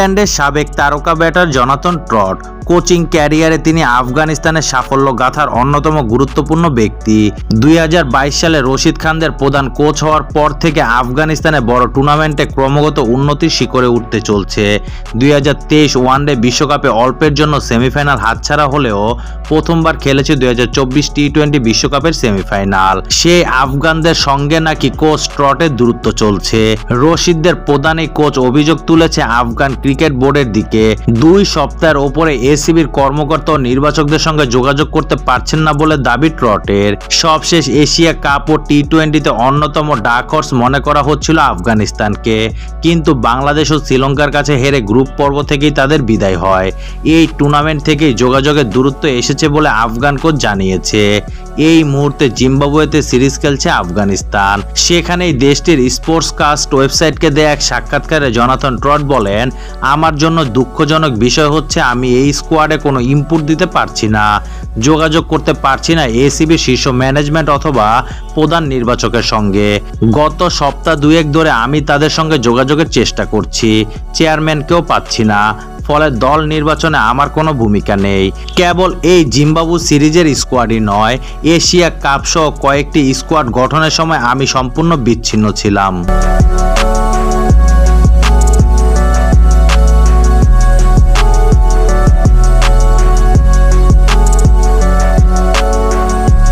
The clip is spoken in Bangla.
ইংল্যান্ডের সাবেক তারকা ব্যাটার জনাতন ট্রট, কোচিং ক্যারিয়ারে তিনি আফগানিস্তানের সাফল্য গাথার অন্যতম গুরুত্বপূর্ণ ব্যক্তি। দুই সালে রশিদ খানদের প্রধান কোচ হওয়ার পর থেকে আফগানিস্তানে বড় টুর্নামেন্টে ক্রমাগত উন্নতির শিখরে উঠতে চলছে। দুই ওয়ানডে বিশ্বকাপে অল্পের জন্য সেমিফাইনাল হাতছাড়া হলেও প্রথমবার খেলেছে দুই হাজার চব্বিশ টি টোয়েন্টি বিশ্বকাপের সেমিফাইনাল। সেই আফগানদের সঙ্গে নাকি কোচ ট্রটের দূরত্ব চলছে। রশিদদের প্রধান কোচ অভিযোগ তুলেছে আফগান ক্রিকেট বোর্ডের দিকে। দুই সপ্তাহের ওপরে এসিবির কর্মকর্তা ও নির্বাচকদের সঙ্গে যোগাযোগ করতে পারছেন না বলে দাবি ট্রটের। সবশেষ এশিয়া কাপ ও টি টোয়েন্টিতে অন্যতম ডাক হর্স মনে করা হচ্ছিল আফগানিস্তানকে। কিন্তু বাংলাদেশ ও শ্রীলঙ্কার কাছে হেরে গ্রুপ পর্ব থেকেই তাদের বিদায় হয়। এই টুর্নামেন্ট থেকেই যোগাযোগের দূরত্ব এসেছে বলে আফগান কোচ জানিয়েছে। এই মুহূর্তে জিম্বাবুয়েতে সিরিজ খেলছে আফগানিস্তান। সেখানেই দেশটির স্পোর্টস কাস্ট ওয়েবসাইটকে দেয়া এক সাক্ষাৎকারে জনাথন ট্রট বলেন, আমার জন্য দুঃখজনক বিষয় হচ্ছে আমি এই স্কোয়াডে কোনো ইনপুট দিতে পারছি না, যোগাযোগ করতে পারছি না এসিবি শীর্ষ ম্যানেজমেন্ট অথবা প্রধান নির্বাচকের সঙ্গে। গত সপ্তাহ দুয়েক ধরে আমি তাদের সঙ্গে যোগাযোগের চেষ্টা করছি, চেয়ারম্যানকেও পাচ্ছি না। ফলে দল নির্বাচনে আমার কোনো ভূমিকা নেই। কেবল এই জিম্বাবু সিরিজের স্কোয়াডই নয়, এশিয়া কাপ সহ কয়েকটি স্কোয়াড গঠনের সময় আমি সম্পূর্ণ বিচ্ছিন্ন ছিলাম।